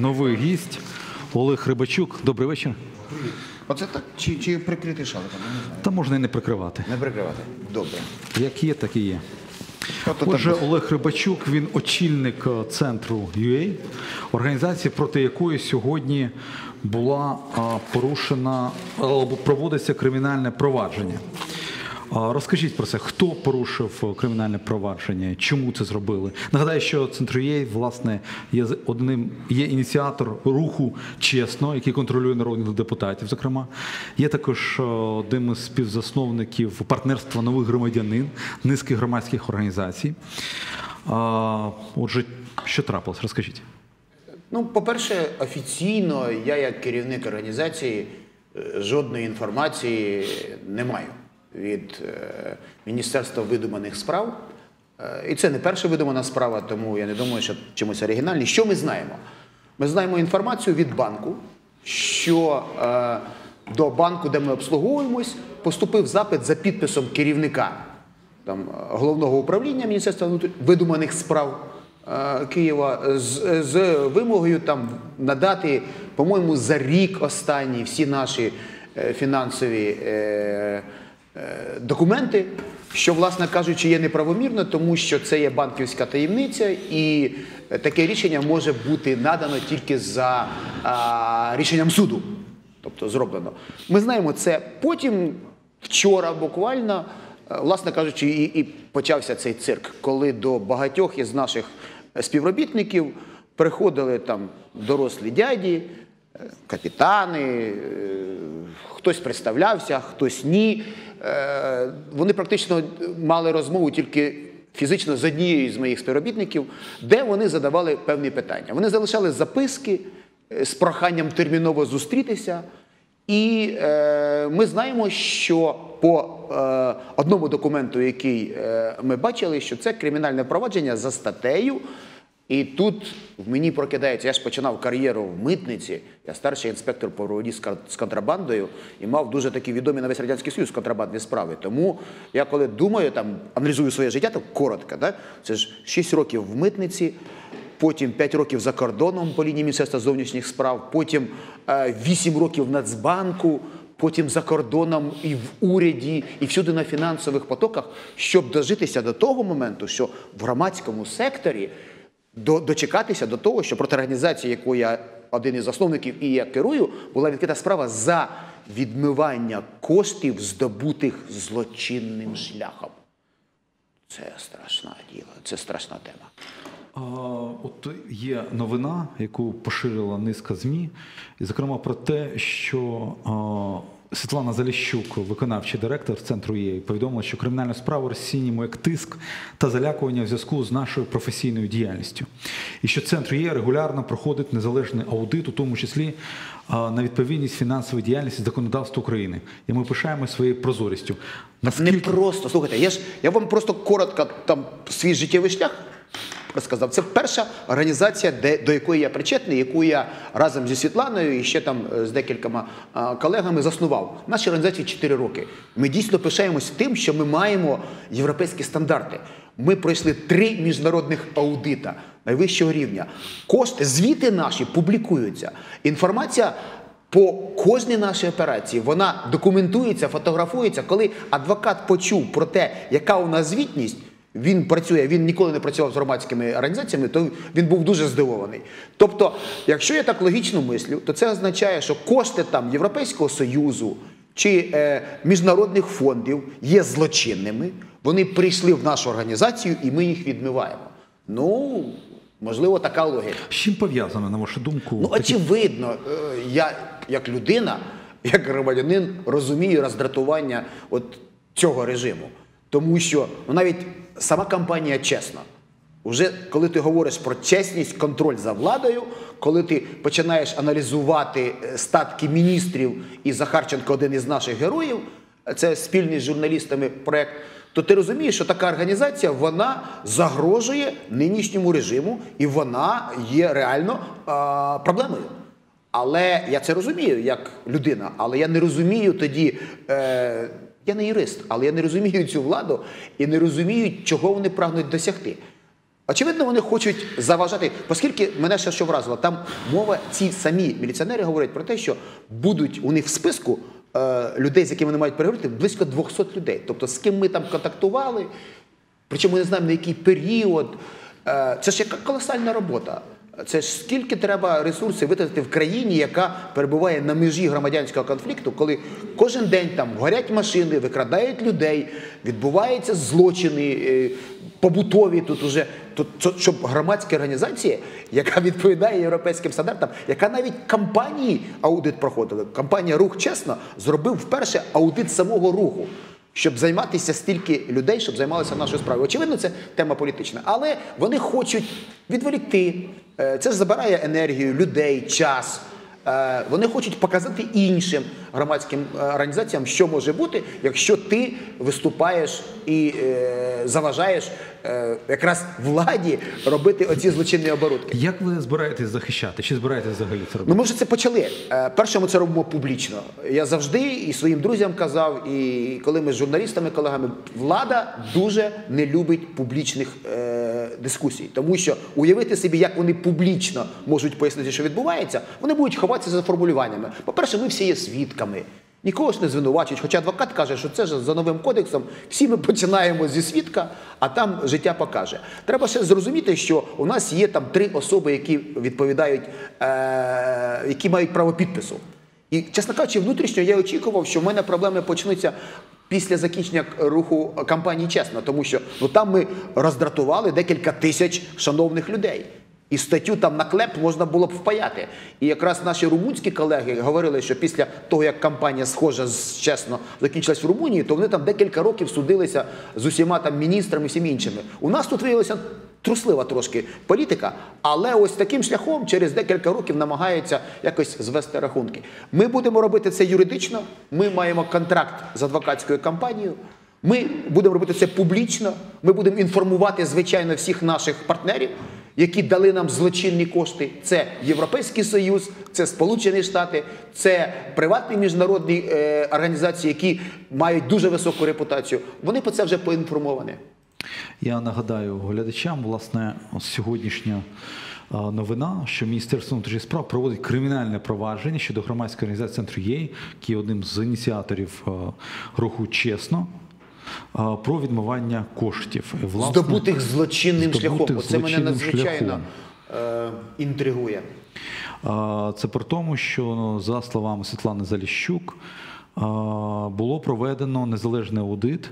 новий гість Олег Рибачук. Добрий вечір. Оце так чи, чи прикрити шаликом? Я не знаю. Та можна і не прикривати. Не прикривати. Добре. Як є, так і є. Отже, Олег Рибачук, він очільник е, центру UA, організації, проти якої сьогодні була а, порушена або проводиться кримінальне провадження. Розкажіть про це, хто порушив е, кримінальне провадження, чому це зробили? Нагадаю, що центр UA, власне, є одним є ініціатор руху чесно, який контролює народних депутатів. Зокрема, є також е, одним із співзасновників партнерства нових громадянин, низки громадських організацій. Отже, що трапилось? Розкажіть. Ну, по-перше, офіційно я, як керівник організації, е, жодної інформації не маю від е, Міністерства видуманих справ. Е, І це не перша видумана справа, тому я не думаю, що чимось оригінальний. Що ми знаємо? Ми знаємо інформацію від банку, що е, до банку, де ми обслуговуємось, поступив запит за підписом керівника там, головного управління Міністерства видуманих справ Києва з, з вимогою там надати, по-моєму, за рік останні всі наші фінансові документи, що, власне кажучи, є неправомірно, тому що це є банківська таємниця, і е, таке рішення може бути надано тільки за рішенням суду. Тобто зроблено. Ми знаємо це потім, вчора буквально, е, власне кажучи, і, і почався цей цирк, коли до багатьох із наших е, співробітників приходили там дорослі дяді, е, капітани, е, хтось представлявся, хтось ні. Е, Вони практично мали розмову тільки фізично з однією з моїх співробітників, де вони задавали певні питання. Вони залишали записки е, з проханням терміново зустрітися. І е, ми знаємо, що по е, одному документу, який е, ми бачили, що це кримінальне провадження за статтею. І тут в мені прокидається, я ж починав кар'єру в митниці, я старший інспектор по боротьбі з контрабандою і мав дуже такі відомі на весь Радянський Союз контрабандні справи. Тому я коли думаю, там аналізую своє життя, так коротко, да? це ж 6 років в митниці, потім 5 років за кордоном по лінії Міністерства зовнішніх справ, потім е, 8 років в Нацбанку, потім за кордоном і в уряді, і всюди на фінансових потоках, щоб дожитися до того моменту, що в громадському секторі дочекатися до того, що проти організації, яку я один із засновників і я керую, була відкрита справа за відмивання коштів, здобутих злочинним шляхом. Це страшна діло, це страшна тема. А, От є новина, яку поширила низка ЗМІ, і зокрема про те, що а, Світлана Заліщук, виконавчий директор центру ЄІ, повідомила, що кримінальну справу розцінюємо як тиск та залякування в зв'язку з нашою професійною діяльністю, і що центр ЄІ регулярно проходить незалежний аудит, у тому числі на відповідність фінансової діяльності законодавству України. І ми пишаємо своєю прозорістю. Не просто, слухайте, я ж я вам просто коротко там свій життєвий шлях розказав. Це перша організація, де, до якої я причетний, яку я разом зі Світланою і ще там е, з декількома колегами заснував. В нашій організації 4 роки. Ми дійсно пишаємось тим, що ми маємо європейські стандарти. Ми пройшли три міжнародних аудита найвищого рівня. Кошти, звіти наші публікуються. Інформація по кожній нашій операції вона документується, фотографується. Коли адвокат почув про те, яка у нас звітність, він працює, він ніколи не працював з громадськими організаціями, то він був дуже здивований. Тобто, якщо я так логічно мислю, то це означає, що кошти там Європейського Союзу чи е, міжнародних фондів є злочинними. Вони прийшли в нашу організацію і ми їх відмиваємо. Ну, можливо, така логіка. З чим пов'язано, на вашу думку? Ну, очевидно, е, я як людина, як громадянин, розумію роздратування от цього режиму. Тому що ну, навіть сама кампанія чесна. Уже коли ти говориш про чесність, контроль за владою, коли ти починаєш аналізувати е, статки міністрів, і Захарченко один із наших героїв, це спільний з журналістами проект, то ти розумієш, що така організація вона загрожує нинішньому режиму, і вона є реально а, проблемою. Але я це розумію як людина, але я не розумію тоді. Е, я не юрист, але я не розумію цю владу і не розумію, чого вони прагнуть досягти. Очевидно, вони хочуть заважати, оскільки мене ще що вразило, там мова, ці самі міліціонери говорять про те, що будуть у них в списку е, людей, з якими вони мають переговорити, близько 200 людей. Тобто з ким ми там контактували, причому ми не знаємо на який період. Е, це ж яка колосальна робота. Це ж скільки треба ресурсів витратити в країні, яка перебуває на межі громадянського конфлікту, коли кожен день там горять машини, викрадають людей, відбуваються злочини е, побутові тут уже. Щоб громадська організація, яка відповідає європейським стандартам, яка навіть кампанії аудит проходила. Компанія Рух чесно зробив вперше аудит самого руху щоб займатися стільки людей, щоб займалися нашою справою. Очевидно, це тема політична, але вони хочуть відволікти. Е, Це забирає енергію, людей, час. Е, Вони хочуть показати іншим громадським е, організаціям, що може бути, якщо ти виступаєш і е, заважаєш е, якраз владі робити оці злочинні оборудки. Як ви збираєтесь захищати? Чи збираєтесь взагалі це робити? Ну, ми вже це почали. Е, Перше, ми це робимо публічно. Я завжди і своїм друзям казав, і коли ми з журналістами, колегами, влада дуже не любить публічних е, дискусій, тому що уявити собі, як вони публічно можуть пояснити, що відбувається, вони будуть ховатися за формулюваннями. По-перше, ми всі є свідками. Нікого ж не звинувачують, хоча адвокат каже, що це ж за новим кодексом всі ми починаємо зі свідка, а там життя покаже. Треба ще зрозуміти, що у нас є там три особи, які відповідають, е- які мають право підпису. І, чесно кажучи, внутрішньо я очікував, що в мене проблеми почнуться. Після закінчення руху кампанії чесно, тому що ну там ми роздратували декілька тисяч шановних людей. І статтю там на клеп можна було б впаяти. І якраз наші румунські колеги говорили, що після того, як кампанія схожа чесно закінчилась в Румунії, то вони там декілька років судилися з усіма там міністрами і всіми іншими. У нас тут виявилася труслива трошки політика, але ось таким шляхом через декілька років намагаються якось звести рахунки. Ми будемо робити це юридично. Ми маємо контракт з адвокатською компанією. Ми будемо робити це публічно. Ми будемо інформувати, звичайно, всіх наших партнерів, які дали нам злочинні кошти. Це Європейський Союз, це Сполучені Штати, це приватні міжнародні е, організації, які мають дуже високу репутацію. Вони про це вже поінформовані. Я нагадаю глядачам, власне, сьогоднішня новина, що Міністерство внутрішніх справ проводить кримінальне провадження щодо громадської організації центру ЄЙ, є одним з ініціаторів руху чесно. Про відмивання коштів власне, Здобутих злочинним здобутих шляхом. Оце мене надзвичайно шляхом. е, інтригує. Це при тому, що ну, за словами Світлани Заліщук було проведено незалежний аудит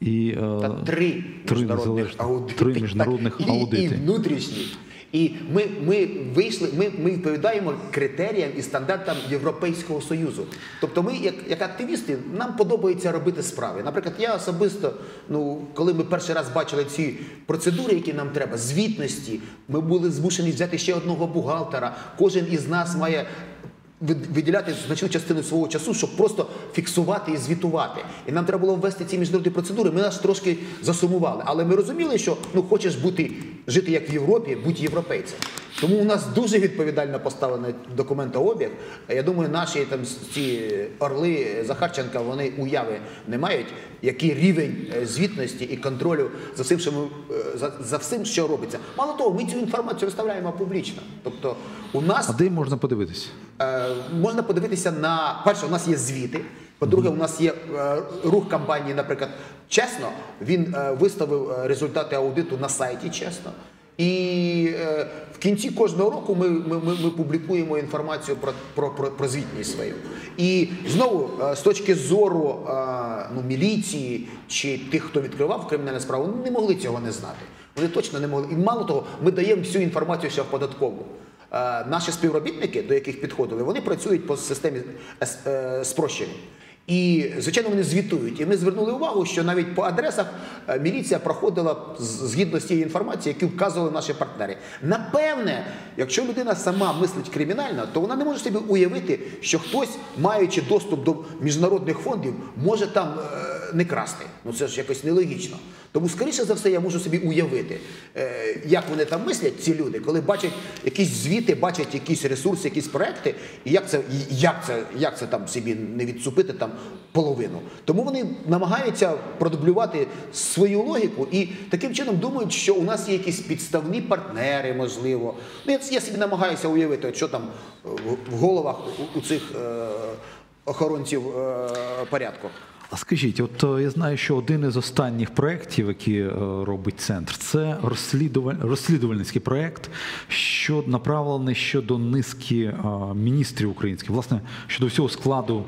і е, Та три, три міжнародних аудити. три міжнародних Так, і, аудити. І внутрішні. І ми, ми вийшли, ми, ми відповідаємо критеріям і стандартам Європейського Союзу. Тобто, ми, як, як активісти, нам подобається робити справи. Наприклад, я особисто, ну коли ми перший раз бачили ці процедури, які нам треба, звітності, ми були змушені взяти ще одного бухгалтера. Кожен із нас має виділяти значну частину свого часу, щоб просто фіксувати і звітувати. І нам треба було ввести ці міжнародні процедури. Ми нас трошки засумували. Але ми розуміли, що ну хочеш бути жити як в Європі, будь європейцем. Тому у нас дуже відповідально поставлений документообіг. Я думаю, наші там ці орли Захарченка вони уяви не мають, який рівень е, звітності і контролю за всім, що ми е, за, за всім, що робиться. Мало того, ми цю інформацію виставляємо публічно. Тобто, у нас А де можна подивитися? Е, можна подивитися на перше, у нас є звіти. По-друге, у нас є е, рух кампанії, наприклад, чесно. Він е, виставив е, результати аудиту на сайті чесно. І е, в кінці кожного року ми, ми, ми, ми публікуємо інформацію про, про, про, про звітність свою. І знову, е, з точки зору е, ну, міліції чи тих, хто відкривав кримінальну справу, вони не могли цього не знати. Вони точно не могли. І мало того, ми даємо всю інформацію ще в податкову. Наші співробітники, до яких підходили, вони працюють по системі спрощення. І, звичайно, вони звітують. І ми звернули увагу, що навіть по адресах е, міліція проходила згідно з тією інформацією, яку вказували наші партнери. Напевне, якщо людина сама мислить кримінально, то вона не може собі уявити, що хтось, маючи доступ до міжнародних фондів, може там е, не красти. Ну це ж якось нелогічно. Тому, скоріше за все, я можу собі уявити, е, як вони там мислять, ці люди, коли бачать якісь звіти, бачать якісь ресурси, якісь проекти, і як це, як це, як це там собі не відцупити там половину. Тому вони намагаються продублювати свою логіку і таким чином думають, що у нас є якісь підставні партнери, можливо. Ну, я, собі намагаюся уявити, що там е, в- головах у, цих е, охоронців порядку. А скажіть, от е, я знаю, що один із останніх проєктів, які е, робить центр, це розслідуваль... розслідувальницький проєкт, що направлений щодо низки е, міністрів українських, власне, щодо всього складу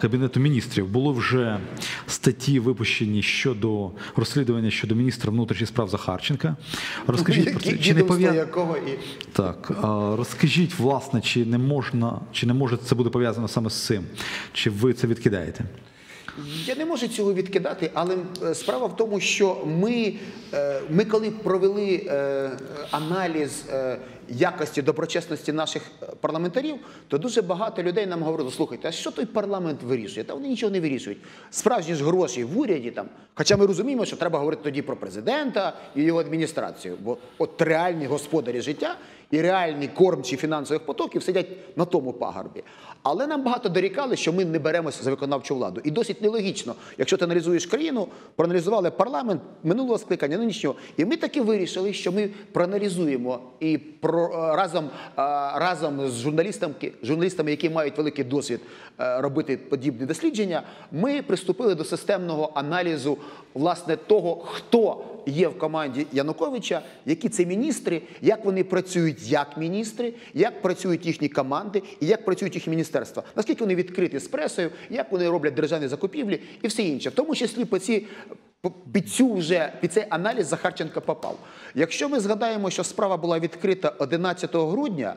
кабінету міністрів. Були вже статті випущені щодо розслідування щодо міністра внутрішніх справ Захарченка. Розкажіть про це, чи не Відомство пов'я... якого і Так, розкажіть, власне, чи не можна, чи не може це буде пов'язано саме з цим? Чи ви це відкидаєте? Я не можу цього відкидати, але е, справа в тому, що ми, е, ми коли провели е, аналіз якості доброчесності наших парламентарів, то дуже багато людей нам говорили: слухайте, а що той парламент вирішує? Та вони нічого не вирішують. Справжні ж гроші в уряді там. Хоча ми розуміємо, що треба говорити тоді про президента і його адміністрацію, бо от реальні господарі життя і реальні кормчі фінансових потоків сидять на тому пагорбі. Але нам багато дорікали, що ми не беремося за виконавчу владу. І досить нелогічно, якщо ти аналізуєш країну, проаналізували парламент минулого скликання, нинішнього, і ми таки вирішили, що ми проаналізуємо і про е, разом, е, разом з журналістами, журналістами, які мають великий досвід е, робити подібні дослідження, ми приступили до системного аналізу власне того, хто є в команді Януковича, які це міністри, як вони працюють як міністри, як працюють їхні команди і як працюють їхні міністерства, наскільки вони відкриті з пресою, як вони роблять державні закупівлі і все інше, в тому числі по ці. Під цю вже під цей аналіз Захарченка попав. Якщо ми згадаємо, що справа була відкрита 11 грудня,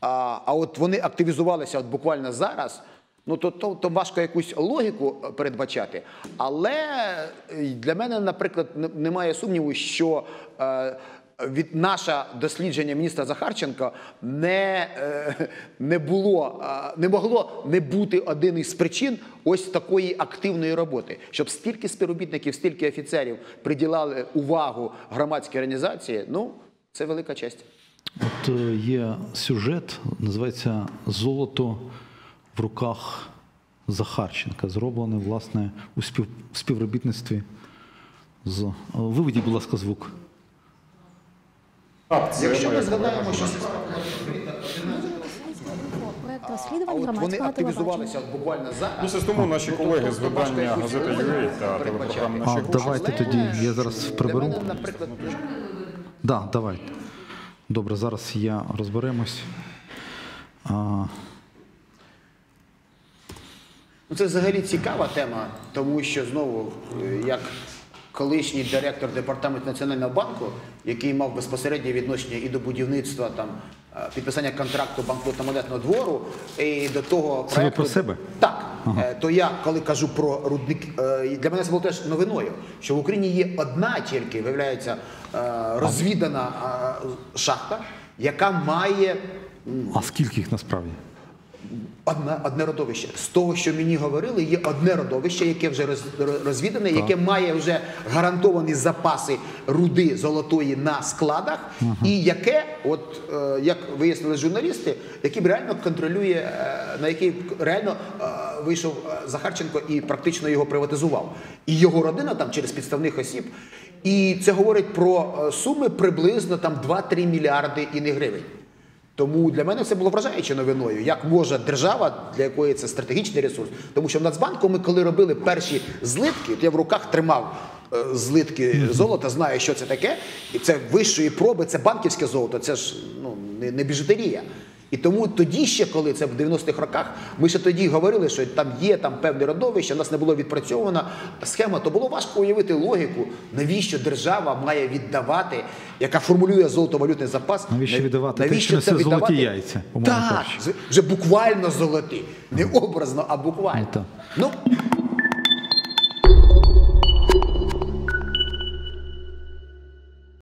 а, а от вони активізувалися от буквально зараз, ну то, то, то важко якусь логіку е, передбачати. Але е, для мене, наприклад, немає сумніву, що е, від наше дослідження міністра Захарченка не, е, не було, не могло не бути один із причин ось такої активної роботи, щоб стільки співробітників, стільки офіцерів приділяли увагу громадській організації. Ну, це велика честь. От е, є сюжет, називається Золото в руках Захарченка, зроблений, власне, у спів... співробітництві з. Е, Виведіть, будь ласка, звук. Так, це Якщо ми моя згадаємо, що Проект а от вони громадського активізувалися от буквально зараз. Місяць тому наші Ну, колеги з видання газети «UA» та телепрограми А, «Наші давайте тоді я зараз Для приберу. мене, наприклад, Да, давайте. Добре, зараз я розберемось. А, Ну, це взагалі цікава тема, тому що знову, е, як колишній директор департаменту Національного банку, який мав безпосереднє відношення і до будівництва там е, підписання контракту банкнотно-монетного двору, і до того Це проекту- про себе? Так, Е, то я коли кажу про рудник, е, для мене це було теж новиною, що в Україні є одна тільки, виявляється, розвідана шахта, яка має а скільки їх насправді? Одне, одне родовище. З того, що мені говорили, є одне родовище, яке вже роз, роз- розвідане, яке має вже гарантовані запаси руди золотої на складах, і яке, от е, як вияснили журналісти, який реально контролює, е, на який реально е, вийшов е, Захарченко і практично його приватизував. І його родина там через підставних осіб. І це говорить про е, суми приблизно там 2-3 мільярди і не гривень. Тому для мене це було вражаюче новиною, як може держава, для якої це стратегічний ресурс. Тому що в Нацбанку ми, коли робили перші злитки, я в руках тримав е, злитки золота, знаю, що це таке, і це вищої проби, це банківське золото, це ж ну, не, не біжутерія. І тому тоді ще, коли це в 90-х роках, ми ще тоді говорили, що там є там певне родовище, у нас не було відпрацьована схема, то було важко уявити логіку, навіщо держава має віддавати, яка формулює золотовалютний запас. Навіщо нав- віддавати те, що це несе золоті яйця, Так, вже буквально золоті. Не образно, а буквально. Ну,